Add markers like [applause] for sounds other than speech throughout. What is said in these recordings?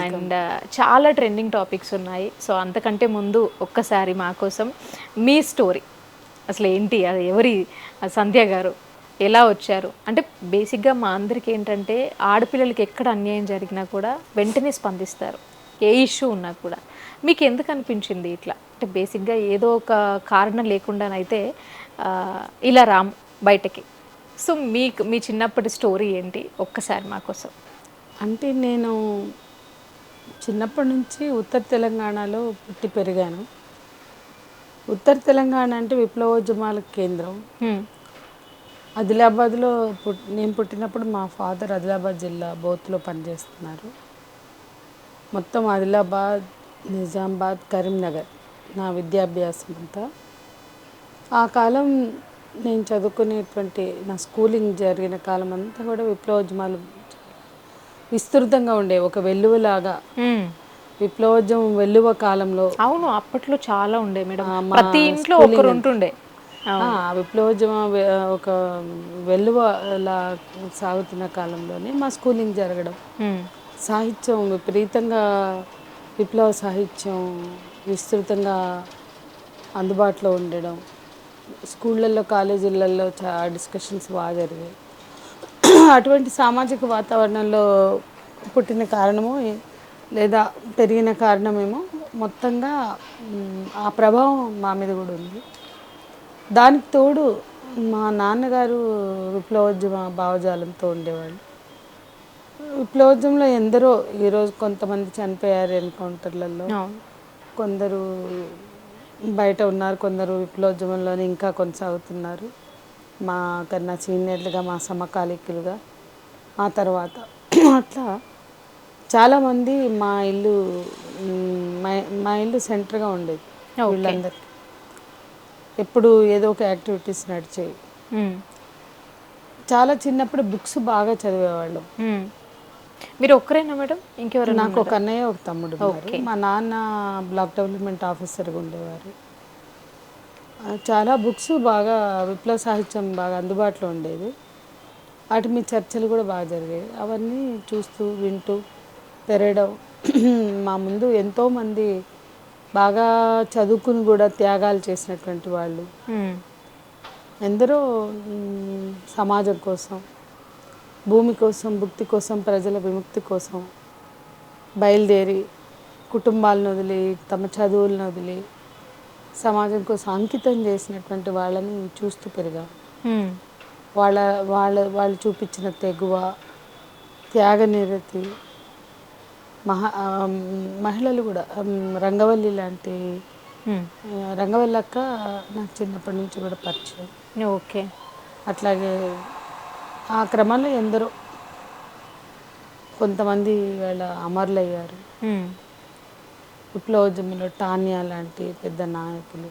And చాలా trending topics ఉన్నాయి. So అంతకంటే ముందు ఒక్కసారి మా కోసం మీ స్టోరీ అసలు ఏంటి? అది ఎవరి? సంధ్య గారు ఎలా వచ్చారు? అంటే బేసిక్గా మా అందరికీ ఏంటంటే ఆడపిల్లలకి ఎక్కడ అన్యాయం జరిగినా కూడా వెంటనే స్పందిస్తారు. ఏ ఇష్యూ ఉన్నా కూడా. మీకు ఎందుకు అనిపించింది ఇట్లా? అంటే బేసిక్గా ఏదో ఒక కారణం లేకుండానైతే ఇలా రామ్ బయటకి. సో మీకు మీ చిన్నప్పటి స్టోరీ ఏంటి? ఒక్కసారి మా కోసం. అంటే నేను చిన్నప్పటి నుంచి ఉత్తర తెలంగాణలో పుట్టి పెరిగాను. ఉత్తర తెలంగాణ అంటే విప్లవోద్యమాల కేంద్రం. ఆదిలాబాద్లో పుట్ నేను పుట్టినప్పుడు మా ఫాదర్ ఆదిలాబాద్ జిల్లా బోత్లో పనిచేస్తున్నారు. మొత్తం ఆదిలాబాద్ నిజామాబాద్ కరీంనగర్ నా విద్యాభ్యాసం అంతా. ఆ కాలం నేను చదువుకునేటువంటి నా స్కూలింగ్ జరిగిన కాలం అంతా కూడా విప్లవోద్యమాలు విస్తృతంగా ఉండే ఒక వెల్లువలాగా. విప్లవోద్యమం వెల్లువ కాలంలో అవును అప్పట్లో చాలా ఉండే మేడం. ప్రతి ఇంట్లో ఒకరు ఉంటుండే. ఆ, విప్లవోద్యమ ఒక వెల్లువలా సాగుతున్న కాలంలోనే మా స్కూలింగ్ జరగడం. సాహిత్యం విపరీతంగా విప్లవ సాహిత్యం విస్తృతంగా అందుబాటులో ఉండడం. స్కూళ్ళల్లో కాలేజీలలో చా డిస్కషన్స్ బాగా జరిగాయి. అటువంటి సామాజిక వాతావరణంలో పుట్టిన కారణము లేదా పెరిగిన కారణమేమో మొత్తంగా ఆ ప్రభావం మా మీద కూడా ఉంది. దానికి తోడు మా నాన్నగారు విప్లవోద్యమ భావజాలంతో ఉండేవాళ్ళు. విప్లవోద్యమంలో ఎందరో ఈరోజు కొంతమంది చనిపోయారు ఎన్కౌంటర్లలో. కొందరు బయట ఉన్నారు కొందరు విప్లవోద్యమంలోనే ఇంకా కొనసాగుతున్నారు. మా కన్నా సీనియర్లుగా మా సమకాలీకులుగా. ఆ తర్వాత అట్లా చాలామంది మా ఇల్లు మ్, ఇల్లు సెంటర్గా ఉండేది వీళ్ళందరికీ. ఎప్పుడు ఏదో ఒక యాక్టివిటీస్ నడిచేవి. చాలా చిన్నప్పుడు బుక్స్ బాగా చదివేవాళ్ళం. మీరు ఒక్కరేనా మేడం? ఇంకెవరైనా నాకు ఒక అన్నయ్య ఒక తమ్ముడు మా నాన్న బ్లాక్ డెవలప్మెంట్ ఆఫీసర్గా ఉండేవారు. చాలా బుక్స్ బాగా విప్లవ సాహిత్యం బాగా అందుబాటులో ఉండేది వాటి మీద చర్చలు కూడా బాగా జరిగాయి అవన్నీ చూస్తూ వింటూ పెరగడం [clears throat] మా ముందు ఎంతోమంది బాగా చదువుకుని కూడా త్యాగాలు చేసినటువంటి వాళ్ళు. ఎందరో సమాజం కోసం భూమి కోసం భుక్తి కోసం ప్రజల విముక్తి కోసం బయలుదేరి కుటుంబాలను వదిలి తమ చదువులను వదిలి సమాజం కోసం అంకితం చేసినటువంటి వాళ్ళని చూస్తూ పెరిగాం. వాళ్ళ వాళ్ళ వాళ్ళు చూపించిన తెగువ త్యాగనిరతి మహా ఆ, మహిళలు కూడా రంగవల్లి లాంటి రంగవల్లి అక్క నాకు చిన్నప్పటి నుంచి కూడా పరిచయం. ఓకే. అట్లాగే ఆ క్రమంలో ఎందరో కొంతమంది వాళ్ళ అమరులయ్యారు. విప్లవోద్యమంలో టానియా లాంటి పెద్ద నాయకులు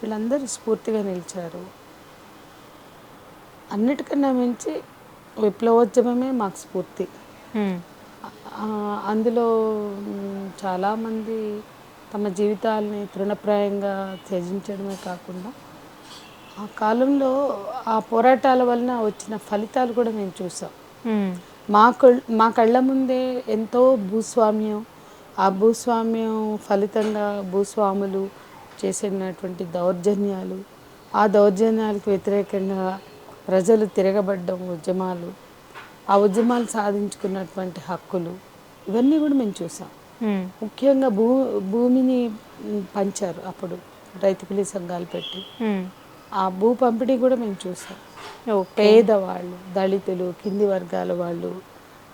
వీళ్ళందరూ స్ఫూర్తిగా నిలిచారు. అన్నిటికన్నా మించి విప్లవోద్యమమే మాకు స్ఫూర్తి. అందులో చాలామంది తమ జీవితాలని తృణప్రాయంగా త్యజించడమే కాకుండా ఆ కాలంలో ఆ పోరాటాల వలన వచ్చిన ఫలితాలు కూడా మేము చూసాం. మా మా కళ్ళ ముందే ఎంతో భూస్వామ్యం ఆ భూస్వామ్యం ఫలితంగా భూస్వాములు చేసినటువంటి దౌర్జన్యాలు ఆ దౌర్జన్యాలకు వ్యతిరేకంగా ప్రజలు తిరగబడ్డం ఉద్యమాలు ఆ ఉద్యమాలు సాధించుకున్నటువంటి హక్కులు ఇవన్నీ కూడా మేము చూసాం. ముఖ్యంగా భూ భూమిని పంచారు అప్పుడు రైతు కూలీ సంఘాలు పెట్టి. ఆ భూ పంపిణీ కూడా మేము చూసాం పేదవాళ్ళు దళితులు కింది వర్గాల వాళ్ళు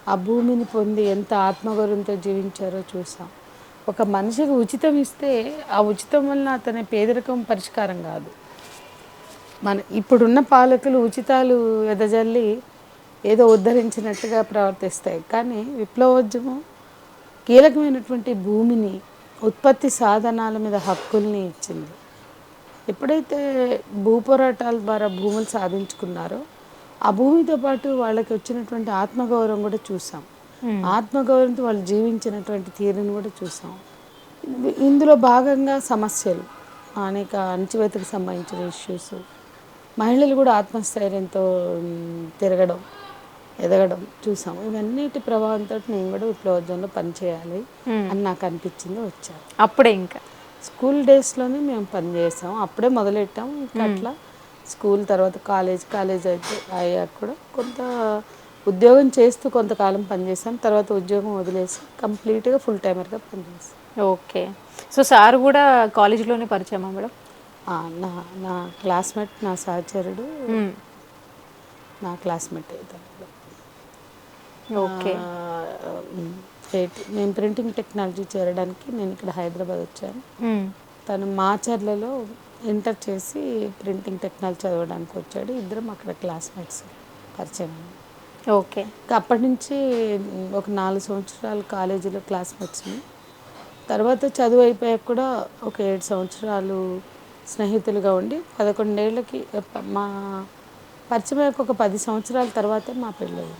ఆ భూమిని పొంది ఎంత ఆత్మగౌరవంతో జీవించారో చూసాం. ఒక మనిషికి ఉచితం ఇస్తే ఆ ఉచితం వలన అతని పేదరికం పరిష్కారం కాదు. మన ఇప్పుడున్న పాలకులు ఉచితాలు ఎదజల్లి ఏదో ఉద్ధరించినట్టుగా ప్రవర్తిస్తాయి. కానీ విప్లవోద్యమం కీలకమైనటువంటి భూమిని ఉత్పత్తి సాధనాల మీద హక్కుల్ని ఇచ్చింది. ఎప్పుడైతే భూ పోరాటాల ద్వారా భూములు సాధించుకున్నారో ఆ భూమితో పాటు వాళ్ళకి వచ్చినటువంటి ఆత్మగౌరవం కూడా చూసాం. ఆత్మగౌరవంతో వాళ్ళు జీవించినటువంటి తీరుని కూడా చూసాం. ఇందు- ఇందులో భాగంగా సమస్యలు అనేక అణచివేతకు సంబంధించిన ఇష్యూస్ మహిళలు కూడా ఆత్మస్థైర్యంతో తిరగడం ఎదగడం చూసాం. ఇవన్నిటి ప్రభావంతో నేను కూడా విప్లవోద్యమంలో పనిచేయాలి. అని నాకు అనిపించింది వచ్చాను అప్పుడే ఇంకా. స్కూల్ డేస్లోనే మేము పని చేసాం అప్పుడే మొదలెట్టాం. ఇంకా అట్లా స్కూల్ తర్వాత కాలేజ్ కాలేజ్ అయితే అయ్యాక కూడా కొంత ఉద్యోగం చేస్తూ కొంతకాలం పనిచేసాను తర్వాత ఉద్యోగం వదిలేసి కంప్లీట్గా ఫుల్ టైమర్గా పనిచేసాను ఓకే. సో సార్ కూడా కాలేజీలోనే పరిచయమా మేడం? నా నా క్లాస్మేట్ నా సహచరుడు. నా క్లాస్మేట్ అవుతాడు ఓకే. ఎయిట్ నేను ప్రింటింగ్ టెక్నాలజీ చేరడానికి నేను ఇక్కడ హైదరాబాద్ వచ్చాను. తను మాచర్లలో ఇంటర్ చేసి ప్రింటింగ్ టెక్నాలజీ చదవడానికి వచ్చాడు. ఇద్దరం అక్కడ క్లాస్మేట్స్ పరిచయం. ఓకే. అప్పటి నుంచి ఒక నాలుగు సంవత్సరాలు కాలేజీలో క్లాస్మేట్స్ని. తర్వాత చదువు అయిపోయాక కూడా ఒక ఏడు సంవత్సరాలు స్నేహితులుగా ఉండి పదకొండేళ్ళకి మా పరిచయం ఒక పది సంవత్సరాల తర్వాతే మా పెళ్ళయింది.